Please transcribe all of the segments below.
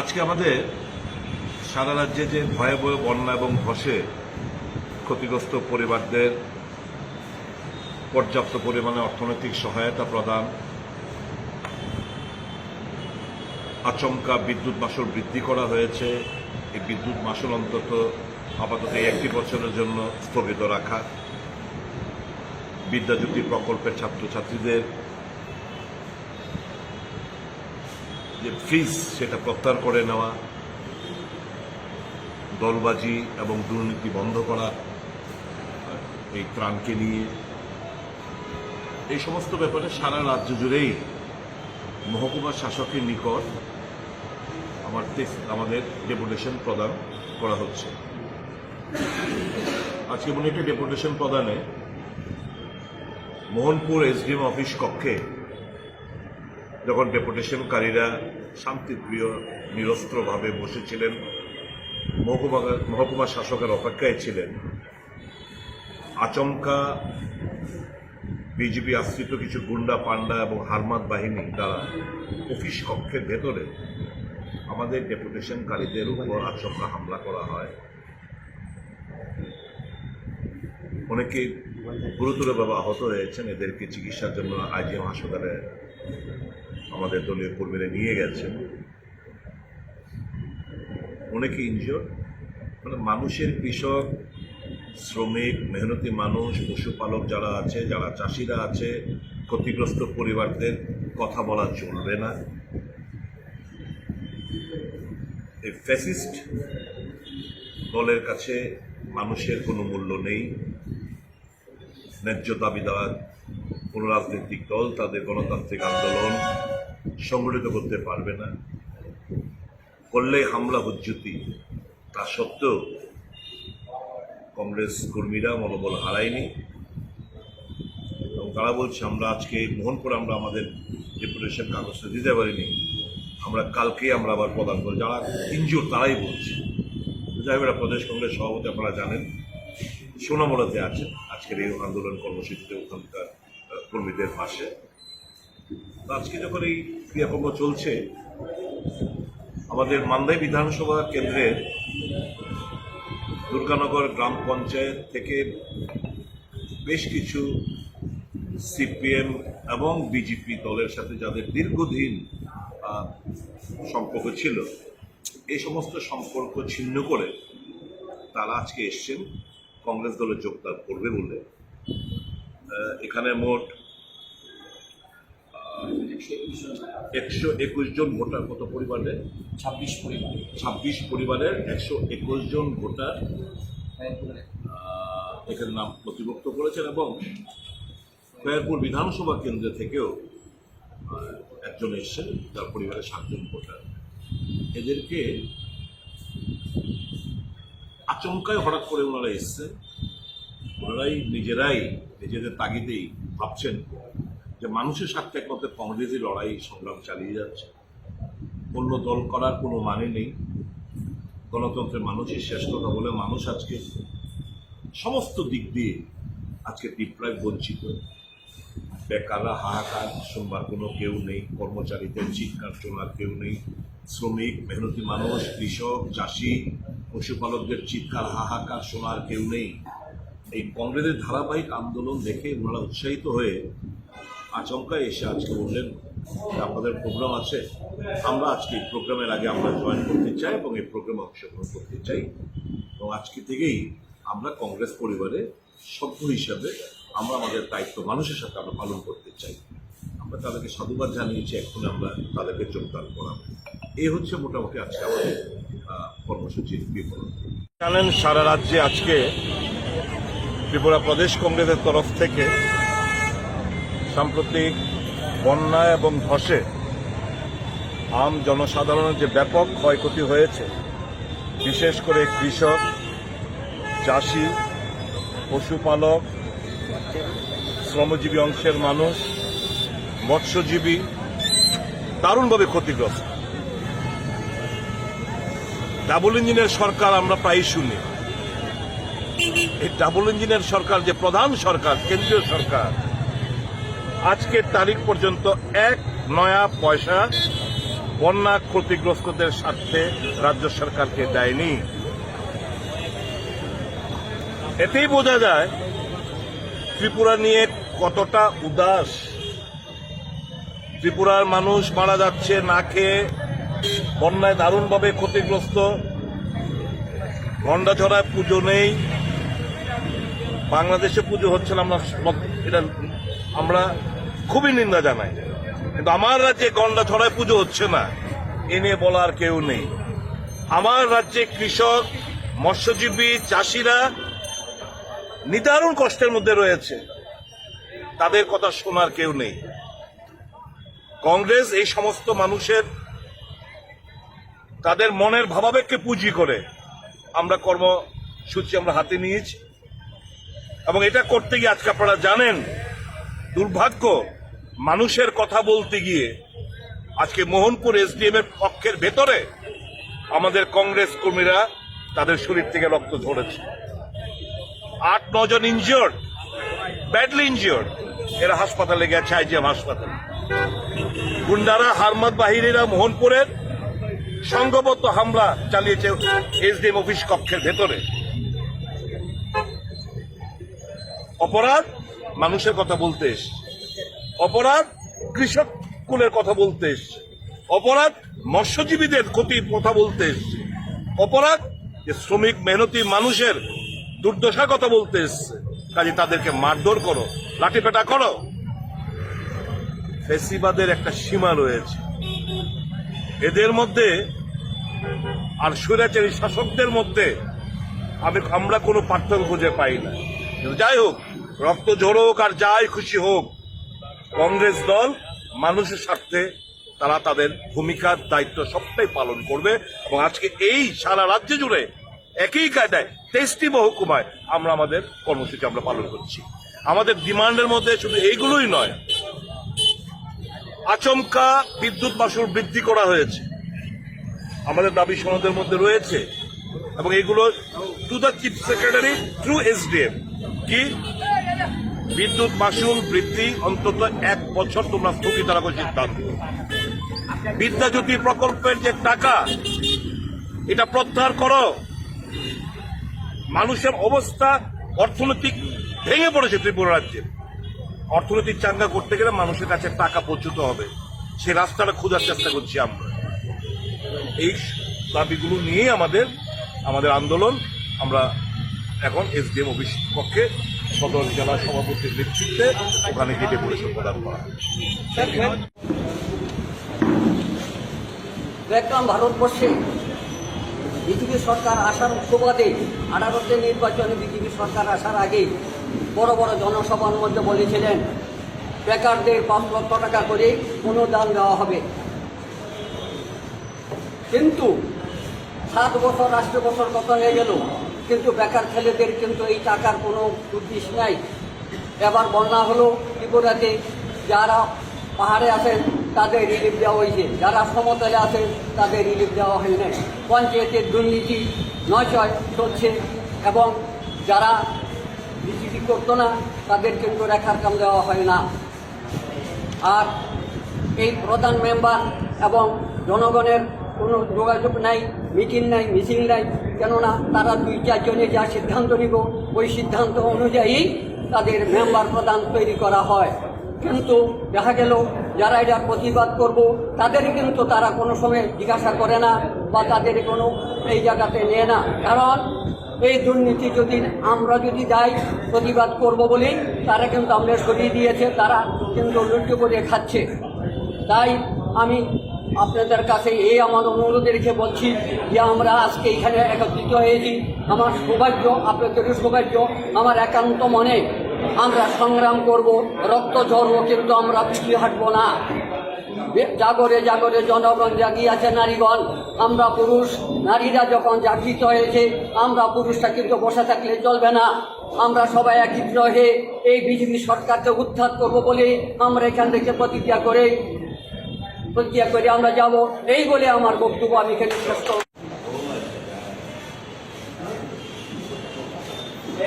আজকে আমাদের সারা রাজ্যে যে ভয়াবহ বন্যা এবং ধসে ক্ষতিগ্রস্ত পরিবারদের পর্যাপ্ত পরিমাণে অর্থনৈতিক সহায়তা প্রদান, আচমকা বিদ্যুৎ মাসুল বৃদ্ধি করা হয়েছে। এই বিদ্যুৎ মাসুল অন্তত আপাতত একটি বছরের জন্য স্থগিত রাখা। বিদ্যাজ্যোতি প্রকল্পের ছাত্রছাত্রীদের যে ফ্রিজ সেটা প্রত্যাহার করে নেওয়া, দলবাজি এবং দুর্নীতি বন্ধ করা, এই ত্রাণকে নিয়ে, এই সমস্ত ব্যাপারে সারা রাজ্য জুড়েই মহকুমা শাসকের নিকট আমার আমাদের ডেপুটেশন প্রদান করা হচ্ছে। আজকে মনে একটি ডেপুটেশন প্রদানে মোহনপুর এসডিএম অফিস কক্ষে যখন ডেপুটেশনকারীরা শান্তিপ্রিয়, নিরস্ত্রভাবে বসেছিলেন, মহকুমা শাসকের অপেক্ষায় ছিলেন, আচমকা বিজেপি আশ্রিত কিছু গুন্ডা পান্ডা এবং হারমাত বাহিনী দ্বারা অফিস কক্ষের ভেতরে আমাদের ডেপুটেশনকারীদের উপর আচমকা হামলা করা হয়। অনেকে গুরুতরভাবে আহত হয়েছেন, এদেরকে চিকিৎসার জন্য আইজিএম হাসপাতালে আমাদের দলীয় কর্মীরা নিয়ে গেছেন অনেকে ইনজিওর মানে মানুষের কৃষক, শ্রমিক, মেহনতি মানুষ, পশুপালক যারা আছে, যারা চাষিরা আছে, ক্ষতিগ্রস্ত পরিবারদের কথা বলা চলবে না। এই ফ্যাসিস্ট দলের কাছে মানুষের কোনো মূল্য নেই। ন্যায্য দাবি দেওয়ার কোনো রাজনৈতিক দল, তাদের গণতান্ত্রিক আন্দোলন সংগঠিত করতে পারবে না। করলে হামলা হুজ্জুতি। তা সত্ত্বেও কংগ্রেস কর্মীরা মনোবল হারায়নি। এবং তারা বলছে আমরা আজকে মোহনপুর আমরা আমাদের ডেপুটেশন কাগজটা দিতে পারিনি। আমরা কালকে আমরা আবার প্রদান করি যারা ইনজুর তারাই বলছে। যাই হোক, প্রদেশ কংগ্রেস সভাপতি আপনারা জানেন সোনামোড়াতে আছেন। আজকের এই আন্দোলন কর্মসূচিতে ওখানকার কর্মীদের পাশে। আজকে যখন এই ক্রিয়াকর্ম চলছে, আমাদের মান্দাই বিধানসভা কেন্দ্রের দুর্গানগর গ্রাম পঞ্চায়েত থেকে বেশ কিছু সিপিএম এবং বিজেপি দলের সাথে যাদের দীর্ঘদিন সম্পর্ক ছিল, এই সমস্ত সম্পর্ক ছিন্ন করে তারা আজকে এসছেন, কংগ্রেস দলে যোগদান করবে বলে। এখানে মোট একশো একুশ জন ভোটার কত পরিবারের ছাব্বিশ পরিবার। ছাব্বিশ পরিবারের একশো একুশ জন ভোটার এখানে নাম নথিভুক্ত করেছেন এবং খয়ারপুর বিধানসভা কেন্দ্র থেকেও একজন এসছেন তার পরিবারের সাতজন ভোটার। এদেরকে আচমকায় হঠাৎ করে ওনারা এসছেন। ওনারাই নিজেরাই নিজেদের তাগিদেই ভাবছেন যে মানুষের স্বার্থে একমাত্র কংগ্রেসই লড়াই, সংগ্রাম চালিয়ে যাচ্ছে। অন্য দল করার কোনো মানে নেই। গণতন্ত্রের মানুষই শ্রেষ্ঠতা বলে মানুষ আজকে সমস্ত দিক দিয়ে আজকে বিপ্লব বঞ্চিত। বেকাররা হাহাকার, সোমবার কোনো কেউ নেই। কর্মচারীদের চিৎকার চলার কেউ নেই। শ্রমিক, মেহনতি মানুষ, কৃষক, চাষি, পশুপালকদের চিৎকার, হাহাকার শোনার কেউ নেই। এই কংগ্রেসের ধারাবাহিক আন্দোলন দেখে ওনারা উৎসাহিত হয়ে আচমকা এসে আজকে বললেন, আপনাদের প্রোগ্রাম আছে, আমরা আজকে এই প্রোগ্রামের আগে আমরা জয়েন করতে চাই এবং এই প্রোগ্রামে অংশগ্রহণ করতে চাই। এবং আজকে থেকেই আমরা কংগ্রেস পরিবারে সভ্য হিসাবে আমরা আমাদের দায়িত্ব মানুষের সাথে আমরা পালন করতে চাই। আমরা তাদেরকে সাধুবাদ জানিয়েছি এখন আমরা তাদেরকে যোগদান করাবো। এই হচ্ছে মোটামুটি আজকে আমাদের কর্মসূচির বিবরণ। জানেন, সারা রাজ্যে আজকে ত্রিপুরা প্রদেশ কংগ্রেসের তরফ থেকে সাম্প্রতিক বন্যা এবং ধসে আম জনসাধারণের যে ব্যাপক ক্ষয়ক্ষতি হয়েছে, বিশেষ করে কৃষক, চাষি, পশুপালক, শ্রমজীবী অংশের মানুষ, মৎস্যজীবী দারুণভাবে ক্ষতিগ্রস্ত। ডাবল ইঞ্জিনের সরকার আমরা প্রায়ই শুনি। এই ডাবল ইঞ্জিনের সরকার যে প্রধান সরকার, কেন্দ্রীয় সরকার আজকের তারিখ পর্যন্ত এক নয়া পয়সা বন্যা ক্ষতিগ্রস্তদের স্বার্থে রাজ্য সরকারকে দেয়নি। এতেই বোঝা যায় ত্রিপুরা নিয়ে কতটা উদাস। ত্রিপুরার মানুষ মারা যাচ্ছে, না খেয়ে বন্যায় দারুণভাবে ক্ষতিগ্রস্ত। গন্ডাছড়ায় পুজো নেই। বাংলাদেশে পুজো হচ্ছে না, আমরা এটা আমরা খুবই নিন্দা জানাই। কিন্তু আমার রাজ্যে গন্ডা ছড়ায় পুজো হচ্ছে না। এ নিয়ে বলার কেউ নেই। আমার রাজ্যে কৃষক, মৎস্যজীবী, চাষিরা নিদারুণ কষ্টের মধ্যে রয়েছে। তাদের কথা শোনার কেউ নেই। কংগ্রেস এই সমস্ত মানুষের তাদের মনের ভাবাবেগকে পুঁজি করে আমরা কর্মসূচি আমরা হাতে নিয়েছি। এবং এটা করতে গিয়ে আজকে আপনারা জানেন দুর্ভাগ্য, মানুষের কথা বলতে গিয়ে আজকে মোহনপুর এসডিএম এর পক্ষের ভেতরে আমাদের কংগ্রেস কর্মীরা তাদের শরীর থেকে রক্ত ঝরেছে। আট নজন ইনজিওর্ড ব্যাডলি ইনজিওর্ড এরা হাসপাতালে গেছে আইজিএম হাসপাতালে। গুন্ডারা, হারমাদ বাহিনীরা মোহনপুরের সংঘবদ্ধ হামলা চালিয়েছে এসডিএম অফিস কক্ষের ভেতরে। অপরাধ মানুষের কথা বলতে এসছে। অপরাধ কৃষক কুলের কথা বলতে অপরাধ মৎস্যজীবীদের ক্ষতির কথা বলতে অপরাধ যে শ্রমিক মেহনতি মানুষের দুর্দশার কথা বলতে এসছে। কাজে তাদেরকে মারধর করো লাঠিপেটা করো। ফেসিবাদের একটা সীমা রয়েছে। এদের মধ্যে আর স্বৈরাচারী শাসকদের মধ্যে আমি আমরা কোনো পার্থক্য খুঁজে পাই না। যাই হোক রক্ত ঝরোক আর যাই খুশি হোক, কংগ্রেস দল মানুষের স্বার্থে তারা তাদের ভূমিকার দায়িত্ব সবটাই পালন করবে এবং আজকে এই সারা রাজ্য জুড়ে একই কায়দায় তেইশটি মহকুমায় আমরা আমাদের কর্মসূচি আমরা পালন করছি। আমাদের ডিমান্ডের মধ্যে শুধু এইগুলোই নয়, আচমকা বিদ্যুৎ মাসুল বৃদ্ধি করা হয়েছে। আমাদের দাবি সনদের মধ্যে রয়েছে এবং এগুলো to the chief secretary through SDM কি বিদ্যুৎ মাসুল বৃদ্ধি অন্তত এক বছর তোমরা স্থগিত রাখো সিদ্ধান্ত। বিদ্যাজ্যোতি প্রকল্পের যে টাকা, এটা প্রত্যাহার করো। মানুষের অবস্থা অর্থনৈতিক ভেঙে পড়েছে ত্রিপুরা রাজ্যে। অর্থনৈতিক চাঙ্গা করতে গেলে মানুষের কাছে টাকা পৌঁছতে হবে। সেই রাস্তাটা খোঁজার চেষ্টা করছি আমরা। এই দাবিগুলো নিয়ে আমাদের আমাদের আন্দোলন। আমরা এখন এসডিএম অফিস পক্ষে সদর জেলা সভাপতির নেতৃত্বে ওখানে গিয়ে ডেপুটেশন প্রদান করা। দেখলাম ভারতবর্ষে বিজেপি সরকার আসার সুবাদে আঠারোতে নির্বাচনে বিজেপি সরকার আসার আগে বড় বড় জনসভার মধ্যে বলেছিলেন বেকারদের পাঁচ লক্ষ টাকা করে অনুদান দেওয়া হবে কিন্তু সাত বছর আষ্ট বছর কত হয়ে গেল কিন্তু বেকার ছেলেদের কিন্তু এই টাকার কোনো উদ্দেশ্য নাই। এবার বন্যা হলো, ত্রিপুরাতে যারা পাহাড়ে আছেন, তাদের রিলিফ দেওয়া হয়েছে। যারা সমতলে আছেন, তাদের রিলিফ দেওয়া হয় নাই। পঞ্চায়েতের দুর্নীতি নয়চয় চলছে এবং যারা বিজেপি করতো না, তাদের কিন্তু রেখার কাম দেওয়া হয় না। আর এই প্রধান মেম্বার এবং জনগণের কোনো যোগাযোগ নাই মিটিং নাই মিছিল নাই। কেননা তারা দুই, চারজনে যা সিদ্ধান্ত নিব, ওই সিদ্ধান্ত অনুযায়ী তাদের মেম্বার প্রদান তৈরি করা হয়। কিন্তু দেখা গেল, যারা এটা প্রতিবাদ করব, তাদের কিন্তু তারা কোনো সময় জিজ্ঞাসা করে না বা তাদের কোনো এই জায়গাতে নেয় না। কারণ এই দুর্নীতি যদি আমরা যদি যাই প্রতিবাদ করব বলে, তারা কিন্তু আমাদের সরিয়ে দিয়েছে, তারা কিন্তু লুট্টু করে খাচ্ছে। তাই আমি আপনাদের কাছে এই আমার অনুরোধ রেখে বলছি যে আমরা আজকে এখানে একত্রিত হয়েছি। আমার সৌভাগ্য আপনাদেরও সৌভাগ্য, আমার একান্ত মনে আমরা সংগ্রাম করব। রক্ত ঝরবো, কিন্তু আমরা পিছিয়ে হাঁটবো না। জাগরে জাগরে জনগণ জাগিয়াছে নারীগণ। আমরা পুরুষ, নারীরা যখন জাগৃত হয়েছে, আমরা পুরুষরা কিন্তু বসে থাকলে চলবে না। আমরা সবাই একত্রিত হয়ে এই বিজেপি সরকারকে উদ্ধার করব বলে আমরা এখান থেকে প্রতিজ্ঞা করে প্রক্রিয়া করে আমরা যাব। এই বলে আমার বক্তব্য আমি এখানে শেষ করব।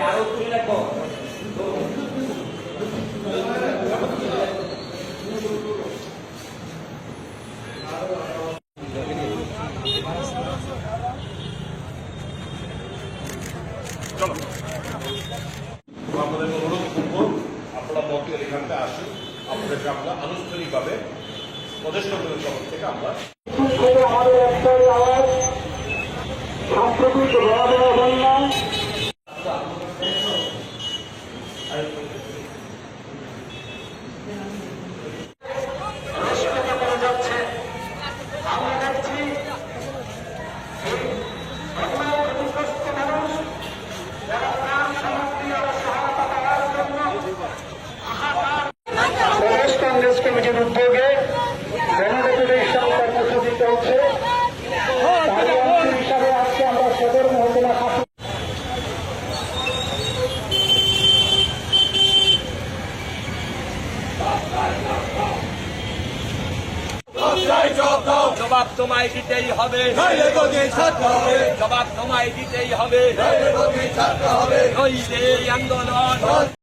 আরও আপনাদের অনুরোধ করব আপনারা মন্ত্রী এখানটা আসুন। আপনাদেরকে আমরা আনুষ্ঠানিকভাবে যথেষ্ট আমাদের একটা আওয়াজ। সাম্প্রতিক দিতেই হবে। জবাব সময় দিতেই হবে। আন্দোলন।